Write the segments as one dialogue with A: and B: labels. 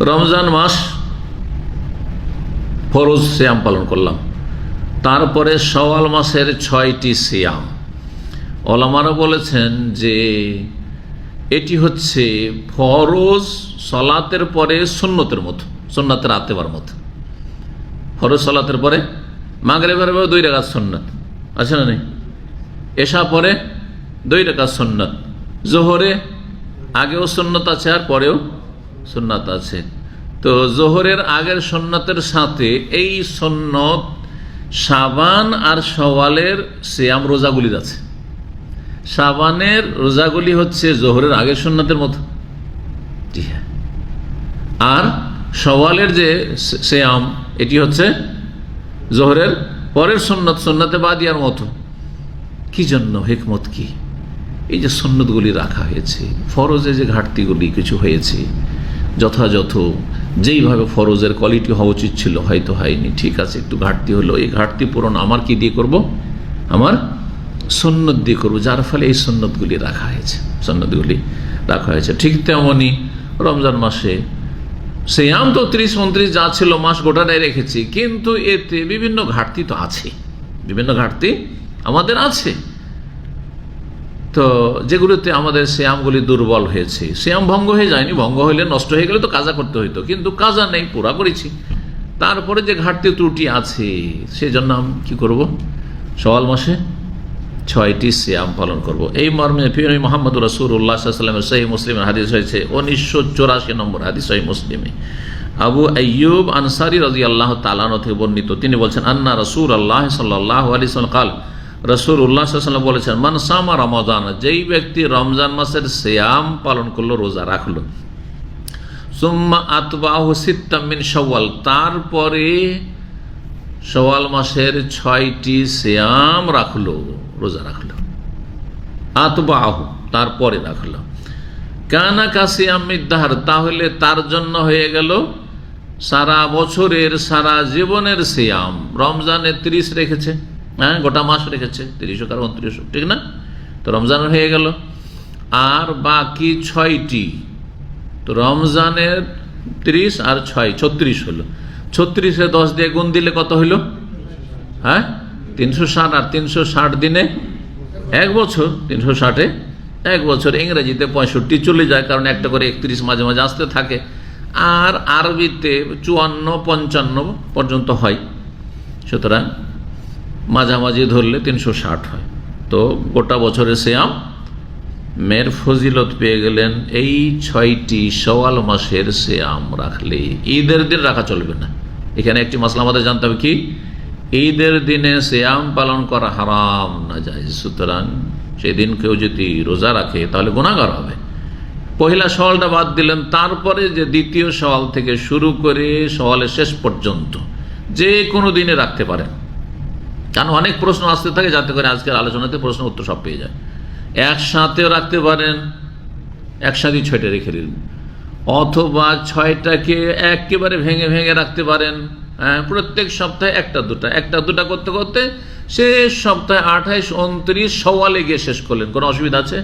A: রমজান মাস ফরজ শ্যাম পালন করলাম। তারপরে সওয়াল মাসের ছয়টি সিয়াম। ওলামারা বলেছেন যে এটি হচ্ছে ফরজ সলাতের পরে সুন্নতের মতো, সুন্নাতের আতেবার মতো। ফরজ সলাতের পরে মাগরেবের পরে দুই রেখা সন্ন্যত আছে না নেই? এসা পরে দুই রেখা সন্ন্যত জোহরে আগেও সন্ন্যত আছে আর পরেও সন্ন্যত আছে। তো জোহরের আগের সন্ন্যতের সাথে এই সন্ন্যত সাবান আর সওয়ালের শ্যাম রোজাগুলির আছে। সাবানের রোজাগুলি হচ্ছে জোহরের আগের সন্ন্যতের মতো। জি হ্যাঁ। আর সওয়ালের যে শ্যাম এটি হচ্ছে জোহরের পরের সন্ন্যত সন্ন্যতে বাদিয়ার মতো। কি জন্য? হেকমত কি? এই যে সন্ন্যতগুলি রাখা হয়েছে, ফরজে যে ঘাটতিগুলি কিছু হয়েছে যথাযথ, যেইভাবে ফরজের কোয়ালিটি হওয়া উচিত ছিল, হয়তো হয়নি। ঠিক আছে, একটু ঘাটতি হলো। এই ঘাটতি পূরণ আমার কি দিয়ে করব? আমার সন্ন্যত দিয়ে করব, যার ফলে এই সন্ন্যতগুলি রাখা হয়েছে। সন্ন্যতগুলি রাখা হয়েছে। ঠিক তেমনই রমজান মাসে সেই আম তো ত্রিশ উনত্রিশ যা ছিল, মাস গোটাটাই রেখেছি। কিন্তু এতে বিভিন্ন ঘাটতি তো আছে। বিভিন্ন ঘাটতি আমাদের আছে। তো যেগুলোতে আমাদের শ্যামগুলি দুর্বল হয়েছে। শ্যাম ভঙ্গ হয়ে যায়নি, ভঙ্গ হইলে নষ্ট হয়ে গেলে তো কাজা করতে হইতো, কিন্তু কাজা নেই, পুরা করেছি। তারপরে যে ঘাটতি ত্রুটি আছে, সেজন্য আমি কী করব? সওয়াল মাসে ছয়টি শ্যাম পালন করব। এই মর্মে ফির মোহাম্মদ রসুল্লাহ সাল্লামের সহি মুসলিমের হাদিস হয়েছে, উনিশশো চৌরাশি নম্বর হাদিস সহি মুসলিমে। আবু আয়ুব আনসারি রাজি আল্লাহ তালানো থেকে বর্ণিত, তিনি বলছেন, আন্না রসুল আল্লাহ সাল্লাহ আলি কাল রসুল উল্লাহ সাল্লাম বলেছেন মানসামা রমজান যেই ব্যক্তি রমজান মাসের শ্যাম পালন করল, রোজা রাখল। সুম্মা আতবাহ সিত্তামিন সওয়াল তারপরে সওয়াল মাসের ছয়টি শ্যাম রাখল, রোজা রাখল। আতবাহ, তারপরে রাখল। কানা কাসিয়ামিদাহার তাহলে তার জন্য হয়ে গেল সারা বছরের, সারা জীবনের শ্যাম রমজানে ত্রিশ রেখেছে। হ্যাঁ গোটা মাস রেখেছে, তিরিশ হোক আর উনত্রিশ হোক ঠিক না? তো রমজানের হয়ে গেল। আর বাকি ছয়টি, তো রমজানের তিরিশ আর ছয়, ছত্রিশ হলো। ছত্রিশে দশ দিয়ে গুণ দিলে কত হইল হ্যাঁ? তিনশো ষাট আর তিনশো ষাট দিনে এক বছর, তিনশো ষাটে এক বছর, ইংরেজিতে পঁয়ষট্টি চলে যায়, কারণ একটা করে একত্রিশ মাঝে মাঝে আসতে থাকে। আর আরবিতে চুয়ান্ন, পঞ্চান্ন পর্যন্ত হয়। সুতরাং মাঝামাঝি ধরলে তিনশো ষাট হয়। তো গোটা বছরে শ্যাম মের ফজিলত পেয়ে গেলেন এই ছয়টি সওয়াল মাসের শ্যাম রাখলে। ঈদের দিন রাখা চলবে না। এখানে একটি মশলা আমাদের জানতে হবে কি? ঈদের দিনে শ্যাম পালন করা হারাম না যায় সুতরাং সেদিন কেউ যদি রোজা রাখে, তাহলে গুণাগার হবে। পহিলা সওয়ালটা বাদ দিলেন, তারপরে যে দ্বিতীয় সওয়াল থেকে শুরু করে সওয়ালের শেষ পর্যন্ত যে কোনো দিনে রাখতে পারেন। কারণ অনেক প্রশ্ন আসতে থাকে যাতে করে আজকের আলোচনাতে প্রশ্ন উত্তর সব পেয়ে যায়। একসাথেও রাখতে পারেন, একসাথেই ছয়টা রেখে দিন। অথবা ছয়টাকে একেবারে ভেঙে ভেঙে রাখতে পারেন হ্যাঁ প্রত্যেক সপ্তাহে একটা দুটা। একটা দুটা করতে করতে শেষ সপ্তাহে আঠাইশ, উনত্রিশ সওয়ালে গিয়ে শেষ করলেন। কোনো অসুবিধা আছে?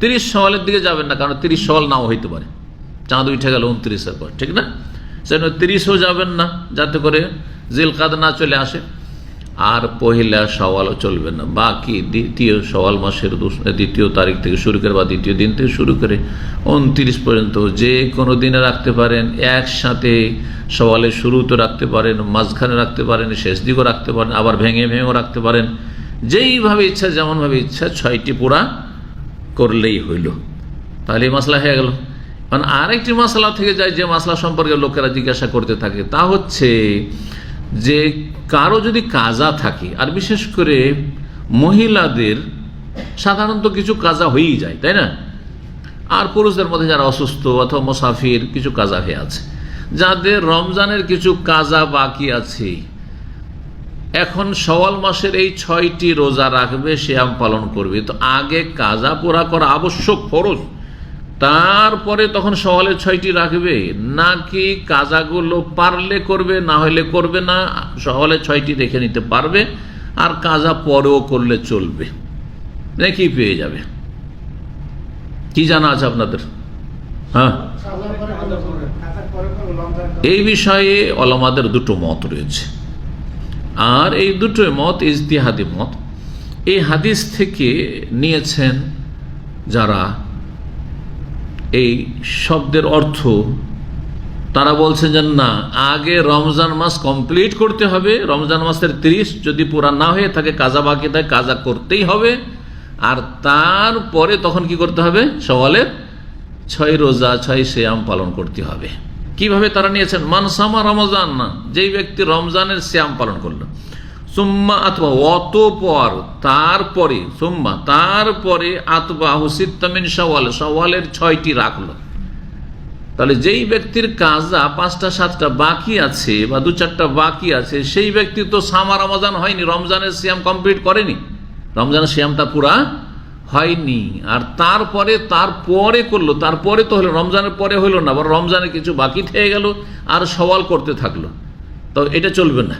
A: তিরিশ সওয়ালের দিকে যাবেন না, কারণ তিরিশ সওয়াল নাও হইতে পারে। চাঁদ উঠে গেল উনত্রিশের পর, ঠিক না? সেজন্য তিরিশও যাবেন না, যাতে করে জিলকাদ না চলে আসে। আর পহিলা সওয়ালও চলবে না। বাকি দ্বিতীয় সওয়াল মাসের দ্বিতীয় তারিখ থেকে শুরু করে বা দ্বিতীয় দিন থেকে শুরু করে উনত্রিশ পর্যন্ত যে কোনো দিনে রাখতে পারেন, একসাথে সওয়ালের শুরুতে রাখতে পারেন, মাঝখানে রাখতে পারেন, শেষ দিকেও রাখতে পারেন, আবার ভেঙে ভেঙেও রাখতে পারেন। যেইভাবে ইচ্ছা, যেমনভাবে ইচ্ছা ছয়টি পুরা করলেই হইল। তাহলে মশলা হয়ে গেল। কারণ আরেকটি মশলা থেকে যায় যে মশলা সম্পর্কে লোকেরা জিজ্ঞাসা করতে থাকে, তা হচ্ছে যে কারও যদি কাজা থাকে, আর বিশেষ করে মহিলাদের সাধারণত কিছু কাজা হয়েই যায়, তাই না? আর পুরুষদের মধ্যে যারা অসুস্থ অথবা মোসাফির কিছু কাজা হয়ে আছে, যাদের রমজানের কিছু কাজা বাকি আছে, এখন সওয়াল মাসের এই ছয়টি রোজা রাখবে শ্যাম পালন করবে। তো আগে কাজা পোড়া করা আবশ্যক ফরজ। তারপরে তখন সওয়ালের ছয়টি রাখবে, নাকি কাজাগুলো পারলে করবে, না হলে করবে না সওয়ালের ছয়টি রেখে নিতে পারবে, আর কাজা পরেও করলে চলবে। নাকি পেয়ে যাবে? কি জানা আছে আপনাদের? হ্যাঁ? এই বিষয়ে অলমাদের দুটো মত রয়েছে। আর এই দুটো মত, ইজতিহাদি মত, এই হাদিস থেকে নিয়েছেন যারা এই শব্দের অর্থ, তারা বলছেন যে না, আগে রমজান মাস কমপ্লিট করতে হবে। রমজান মাসের ত্রিশ যদি পুরা না হয়ে থাকে, কাজা বাকি থাকে, কাজা করতেই হবে। আর তারপরে তখন কি করতে হবে? সওয়ালের ছয় রোজা, ছয় শ্যাম পালন করতে হবে। কীভাবে তারা নিয়েছেন? মানসামা রমজান না যেই ব্যক্তি রমজানের শ্যাম পালন করল। সুম্মা আতবা, অতপর তারপরে, সুম্মা, তারপরে আতবা হুসিত্তামিন সওয়াল সওয়ালের ছয়টি রাখল। তাহলে যেই ব্যক্তির কাজা পাঁচটা, সাতটা বাকি আছে বা দু চারটা বাকি আছে, সেই ব্যক্তি তো সামা রমজান হয়নি, রমজানের শ্যাম কমপ্লিট করেনি। রমজানের শ্যামটা পুরা হয়নি। আর তারপরে তারপরে করল, তারপরে তো হলো, রমজানের পরে হলো না, আবার রমজানে কিছু বাকি থেকে গেল, আর সওয়াল করতে থাকল। তো এটা চলবে না।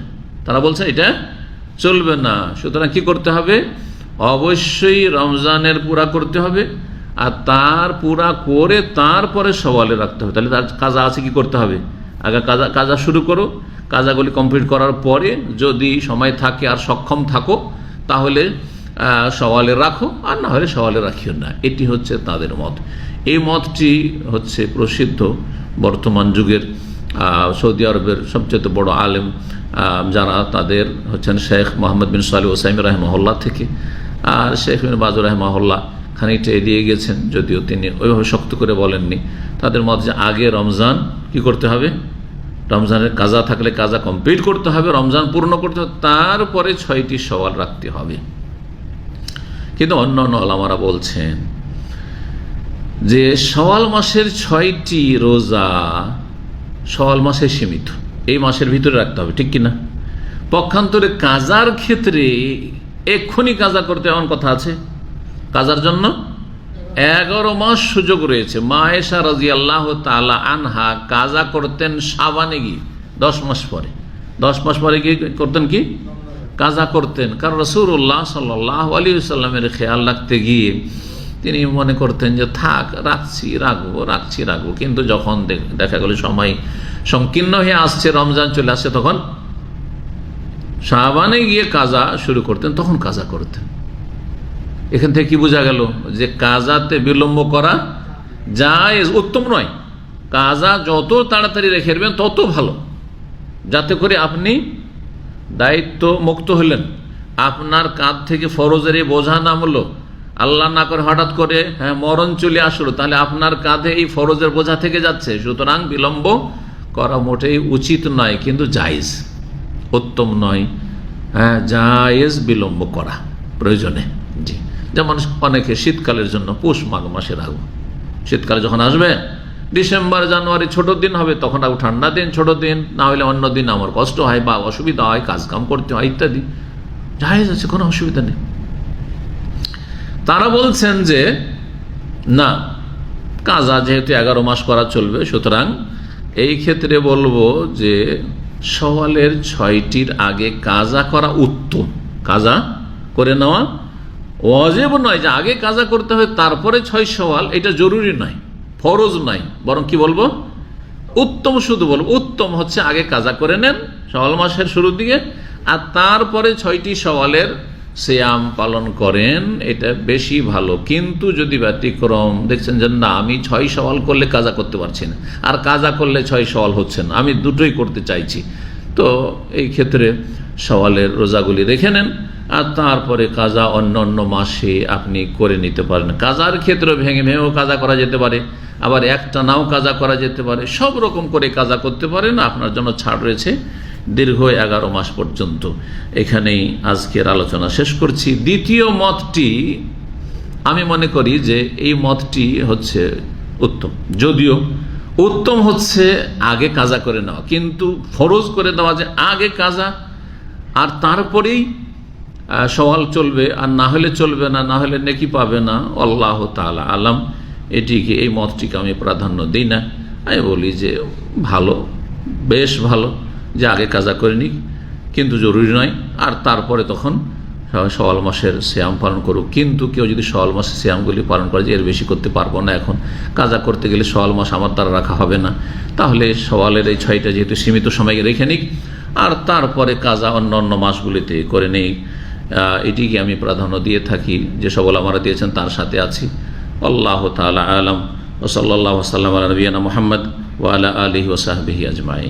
A: তারা বলছে, এটা চলবে না। সুতরাং কি করতে হবে? অবশ্যই রমজানের পুরা করতে হবে। আর তার পুরা করে তারপরে সওয়ালে রাখতে হবে। তাহলে তার কাজা আছে কি করতে হবে? আগে কাজা কাজা শুরু করো। কাজাগুলি কমপ্লিট করার পরে যদি সময় থাকে আর সক্ষম থাকো, তাহলে সওয়ালে রাখো। আর না হলে সওয়ালে রাখিও না। এটি হচ্ছে তাদের মত। এই মতটি হচ্ছে প্রসিদ্ধ বর্তমান যুগের সৌদি আরবের সবচেয়ে বড় আলেম যারা তাদের হচ্ছেন শেখ মোহাম্মদ বিন সালি ওসাইম রাহমহল্লা থেকে। আর শেখ বিন বাজুর রাহমহল্লা খানিকটা এড়িয়ে গেছেন, যদিও তিনি ওইভাবে শক্ত করে বলেননি। তাদের মত যে আগে রমজান কি করতে হবে? রমজানের কাজা থাকলে কাজা কমপ্লিট করতে হবে, রমজান পূর্ণ করতে হবে, তারপরে ছয়টি সওয়াল রাখতে হবে। কিন্তু অন্য অন্য আলামারা বলছেন যে সওয়াল মাসের ছয়টি রোজা সওয়াল মাসে সীমিত। এই মাসের ভিতরে রাখতে হবে, ঠিক কিনা? পক্ষান্তরে কাজার ক্ষেত্রে এক্ষুনি কাজা করতে এমন কথা আছে? কাজার জন্য? এগারো মাস সুযোগ রয়েছে। মায়েশা রাজি আল্লাহ তালা আনহা কাজা করতেন সাবানে গিয়ে, দশ মাস পরে। দশ মাস পরে গিয়ে করতেন কি? কাজা করতেন। কারণ রসুল্লাহ সাল্লাহ আলী সাল্লামের খেয়াল রাখতে গিয়ে তিনি মনে করতেন যে, থাক, রাখছি, রাখব রাখছি, রাখব। কিন্তু যখন দেখ- গেল সময় সংকীর্ণ হয়ে আসছে, রমজান চলে আসছে, তখন শাহবানে গিয়ে কাজা শুরু করতেন, তখন কাজা করতেন। এখান থেকে কি বোঝা গেল? যে কাজাতে বিলম্ব করা যায়, উত্তম নয়। কাজা যত তাড়াতাড়ি রেখে দেবেন, তত ভালো। যাতে করে আপনি দায়িত্ব মুক্ত হলেন। আপনার কাঁধ থেকে ফরজের বোঝা নামলো আল্লাহ না করে হঠাৎ করে হ্যাঁ মরণ চলে আসলো, তাহলে আপনার কাঁধে এই ফরজের বোঝা থেকে যাচ্ছে। সুতরাং বিলম্ব করা মোটেই উচিত নয়, কিন্তু জায়েজ, উত্তম নয়। হ্যাঁ জায়েজ বিলম্ব করা প্রয়োজনে। জি। যেমন অনেকে শীতকালের জন্য পৌষ মাঘ মাসে রাখব শীতকালে যখন আসবে, ডিসেম্বর, জানুয়ারি ছোট দিন হবে, তখন রাখব ঠান্ডা দিন ছোট দিন, না হলে অন্য দিন আমার কষ্ট হয় বা অসুবিধা হয় কাজ কাম করতে হয় ইত্যাদি। জায়েজ আছে, কোনো অসুবিধা নেই। তারা বলছেন যে, না, কাজা যেহেতু এগারো মাস করা চলবে, সুতরাং এই ক্ষেত্রে বলব যে সওয়ালের ছয়টির আগে কাজা করা উত্তম। কাজা করে নেওয়া অজেব নয় যে আগে কাজা করতে হবে তারপরে ছয় সওয়াল, এটা জরুরি নয়, ফরজ নয়, বরং কি বলব? উত্তম শুধু বলব, উত্তম হচ্ছে আগে কাজা করে নেন সওয়াল মাসের শুরুর দিকে, আর তারপরে ছয়টি সওয়ালের শ্যাম পালন করেন, এটা বেশি ভালো। কিন্তু যদি ব্যতিক্রম, দেখছেন যে না, আমি ছয় সওয়াল করলে কাজা করতে পারছি না। আর কাজা করলে ছয় সওয়াল হচ্ছে না। আমি দুটোই করতে চাইছি। তো এই ক্ষেত্রে সওয়ালের রোজাগুলি রেখে নেন, আর তারপরে কাজা অন্য অন্য মাসে আপনি করে নিতে পারেন। কাজার ক্ষেত্রে ভেঙে ভেঙেও কাজা করা যেতে পারে। আবার একটা নাও কাজা করা যেতে পারে। সব রকম করে কাজা করতে পারেন। আপনার জন্য ছাড় রয়েছে। দীর্ঘ এগারো মাস পর্যন্ত। এখানেই আজকের আলোচনা শেষ করছি। দ্বিতীয় মতটি আমি মনে করি যে এই মতটি হচ্ছে উত্তম। যদিও উত্তম হচ্ছে আগে কাজা করে নেওয়া, কিন্তু ফরজ করে দেওয়া যে আগে কাজা, আর তারপরেই সওয়াল চলবে, আর না হলে চলবে না না হলে নেকি পাবে না। আল্লাহ তালা আলাম। এটিকে, এই মতটিকে আমি প্রাধান্য দিই না। আমি বলি যে ভালো, বেশ ভালো। যে আগে কাজা করে নিক কিন্তু জরুরি নয়। আর তারপরে তখন সওয়াল মাসের শ্যাম পালন করুক কিন্তু কেউ যদি সওয়াল মাসের শ্যামগুলি পালন করে যে এর বেশি করতে পারব না এখন, কাজা করতে গেলে সওয়াল মাস আমার দ্বারা রাখা হবে না। তাহলে সওয়ালের এই ছয়টা যেহেতু সীমিত সময় রেখে নিক, আর তারপরে কাজা অন্য অন্য মাসগুলিতে করে নেই এটিকে আমি প্রাধান্য দিয়ে থাকি, যে সবল আমরা দিয়েছেন তার সাথে আছি। আল্লাহ তালা আলম। ও সাল্লাহ সাল্লাম নবীনা মোহাম্মদ ওয়ালা আলহি ওসাহবিহি আজমাই